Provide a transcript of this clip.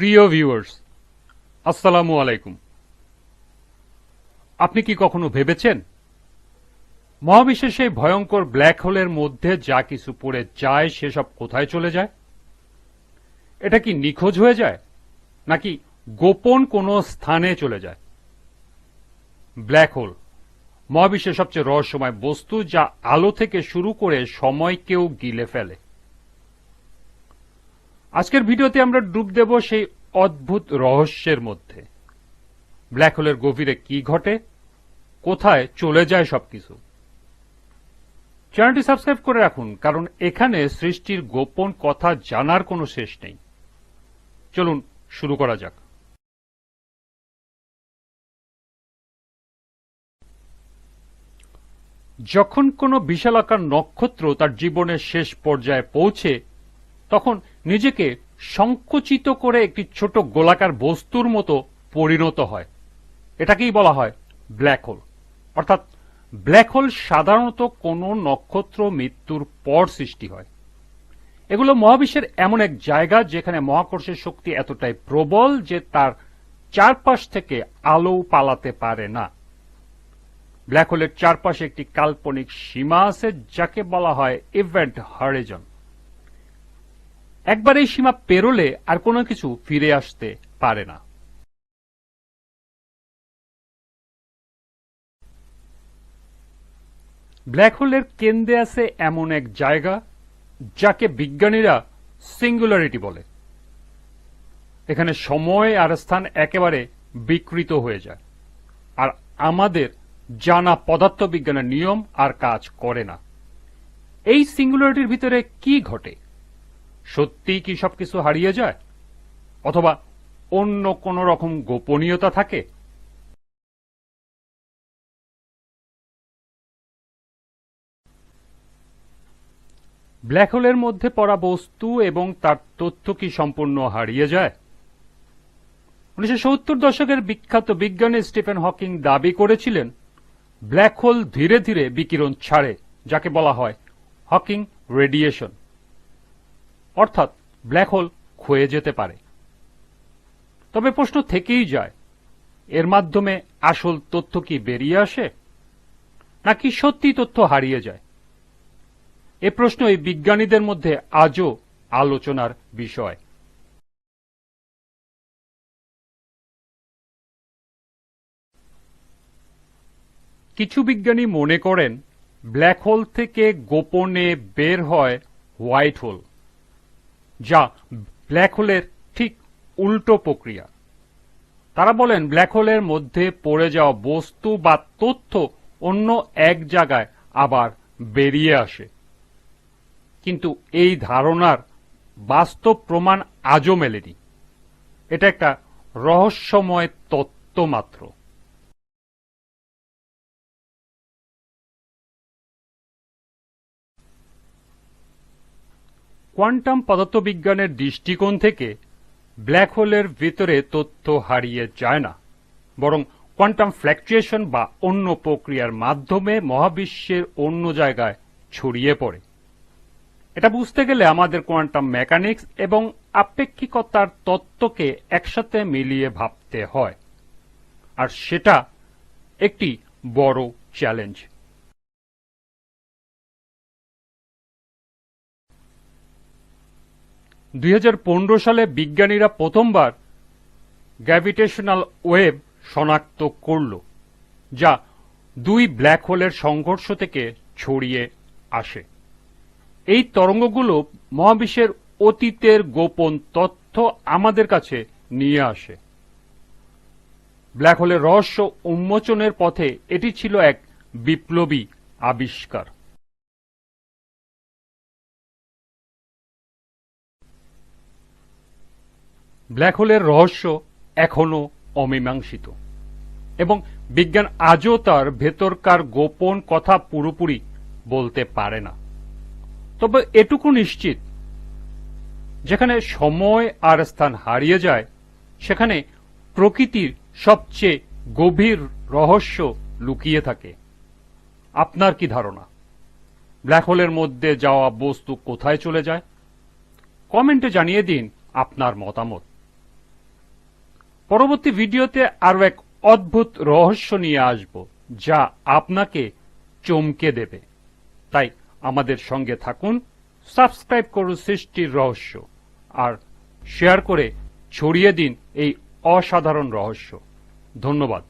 প্রিয় ভিউয়ার্স আসসালামু আলাইকুম। আপনি কি কখনো ভেবেছেন? মহাবিশ্বের সেই ভয়ঙ্কর ব্ল্যাক হোলের মধ্যে যা কিছু পড়ে যায়, সেসব কোথায় চলে যায়? এটা কি নিখোঁজ হয়ে যায়, নাকি গোপন কোনো স্থানে চলে যায়? ব্ল্যাক হোল মহাবিশ্বের সবচেয়ে রহস্যময় বস্তু যা আলো থেকে শুরু করে সময়কেও গিলে ফেলে। আজকের ভিডিওতে আমরা ডুব দেব সেই অদ্ভুত রহস্যের মধ্যে। ব্ল্যাক হোলের গভীরে কি ঘটে? কোথায় চলে যায় সবকিছু? চ্যানেলটি সাবস্ক্রাইব করে রাখুন, কারণ এখানে সৃষ্টির গোপন কথা জানার কোনো শেষ নেই। চলুন, শুরু করা যাক। যখন কোনো বিশালাকার নক্ষত্র তার জীবনের শেষ পর্যায়ে পৌঁছে, তখন নিজেকে সংকুচিত করে একটি ছোট গোলাকার বস্তুর মতো পরিণত হয়। এটাকেই বলা হয় ব্ল্যাক হোল। অর্থাৎ ব্ল্যাক হোল সাধারণত কোনো নক্ষত্র মৃত্যুর পর সৃষ্টি হয়। এগুলো মহাবিশ্বের এমন এক জায়গা যেখানে মহাকর্ষের শক্তি এতটাই প্রবল যে তার চারপাশ থেকে আলো পালাতে পারে না। ব্ল্যাক হোলের চারপাশে একটি কাল্পনিক সীমা আছে যাকে বলা হয় ইভেন্ট হারিজন একবার এই সীমা পেরোলে আর কোনো কিছু ফিরে আসতে পারে না। ব্ল্যাক হোলের কেন্দ্রে আছে এমন এক জায়গা, যাকে বিজ্ঞানীরা সিঙ্গুলারিটি বলে। এখানে সময় আর স্থান একেবারে বিকৃত হয়ে যায়, আর আমাদের জানা পদার্থবিজ্ঞানের নিয়ম আর কাজ করে না। এই সিঙ্গুলারিটির ভিতরে কি ঘটে? সত্যি কি সবকিছু হারিয়ে যায়? অথবা অন্য কোন রকম গোপনীয়তা থাকে? ব্ল্যাক হোলের মধ্যে পড়া বস্তু এবং তার তথ্য কি সম্পূর্ণ হারিয়ে যায়? উনিশশো সত্তর দশকের বিখ্যাত বিজ্ঞানী স্টিফেন হকিং দাবি করেছিলেন ব্ল্যাক হোল ধীরে ধীরে বিকিরণ ছাড়ে, যাকে বলা হয় হকিং রেডিয়েশন। অর্থাৎ ব্ল্যাক হোল ক্ষয়ে যেতে পারে। তবে প্রশ্ন থেকেই যায়, এর মাধ্যমে আসল তথ্য কি বেরিয়ে আসে, নাকি সত্যি তথ্য হারিয়ে যায়? এ প্রশ্ন এই বিজ্ঞানীদের মধ্যে আজও আলোচনার বিষয়। কিছু বিজ্ঞানী মনে করেন, ব্ল্যাক হোল থেকে গোপনে বের হয় হোয়াইট হোল। যা ব্ল্যাক হোলের ঠিক উল্টো প্রক্রিয়া। তারা বলেন, ব্ল্যাক হোলের মধ্যে পড়ে যাওয়া বস্তু বা তথ্য অন্য এক জায়গায় আবার বেরিয়ে আসে। কিন্তু এই ধারণার বাস্তব প্রমাণ আজও মেলেনি। এটা একটা রহস্যময় তত্ত্ব মাত্র কোয়ান্টাম পদার্থবিজ্ঞানের দৃষ্টিকোণ থেকে ব্ল্যাক হোলের ভিতরে তথ্য হারিয়ে যায় না, বরং কোয়ান্টাম ফ্ল্যাকচুয়েশন বা অন্য প্রক্রিয়ার মাধ্যমে মহাবিশ্বের অন্য জায়গায় ছড়িয়ে পড়ে। এটা বুঝতে গেলে আমাদের কোয়ান্টাম মেকানিক্স এবং আপেক্ষিকতার তত্ত্বকে একসাথে মিলিয়ে ভাবতে হয়, আর সেটা একটি বড় চ্যালেঞ্জ। দুই হাজার পনেরো সালে বিজ্ঞানীরা প্রথমবার গ্র্যাভিটেশনাল ওয়েভ শনাক্ত করল, যা দুই ব্ল্যাক হোলের সংঘর্ষ থেকে ছড়িয়ে আসে। এই তরঙ্গগুলো মহাবিশ্বের অতীতের গোপন তথ্য আমাদের কাছে নিয়ে আসে। ব্ল্যাক হোলের রহস্য উন্মোচনের পথে এটি ছিল এক বিপ্লবী আবিষ্কার। ব্ল্যাক হোলের রহস্য এখনও অমীমাংসিত। এবং বিজ্ঞান আজও তার ভেতরকার গোপন কথা পুরোপুরি বলতে পারে না। তবে এটুকু নিশ্চিত, যেখানে সময় আর স্থান হারিয়ে যায়, সেখানে প্রকৃতির সবচেয়ে গভীর রহস্য লুকিয়ে থাকে। আপনার কি ধারণা? ব্ল্যাক হোলের মধ্যে যাওয়া বস্তু কোথায় চলে যায়? কমেন্টে জানিয়ে দিন আপনার মতামত। পরবর্তী ভিডিওতে আরও এক অদ্ভুত রহস্য নিয়ে আসব, যা আপনাকে চমকে দেবে। তাই আমাদের সঙ্গে থাকুন, সাবস্ক্রাইব করুন সৃষ্টির রহস্য, আর শেয়ার করে ছড়িয়ে দিন এই অসাধারণ রহস্য। ধন্যবাদ।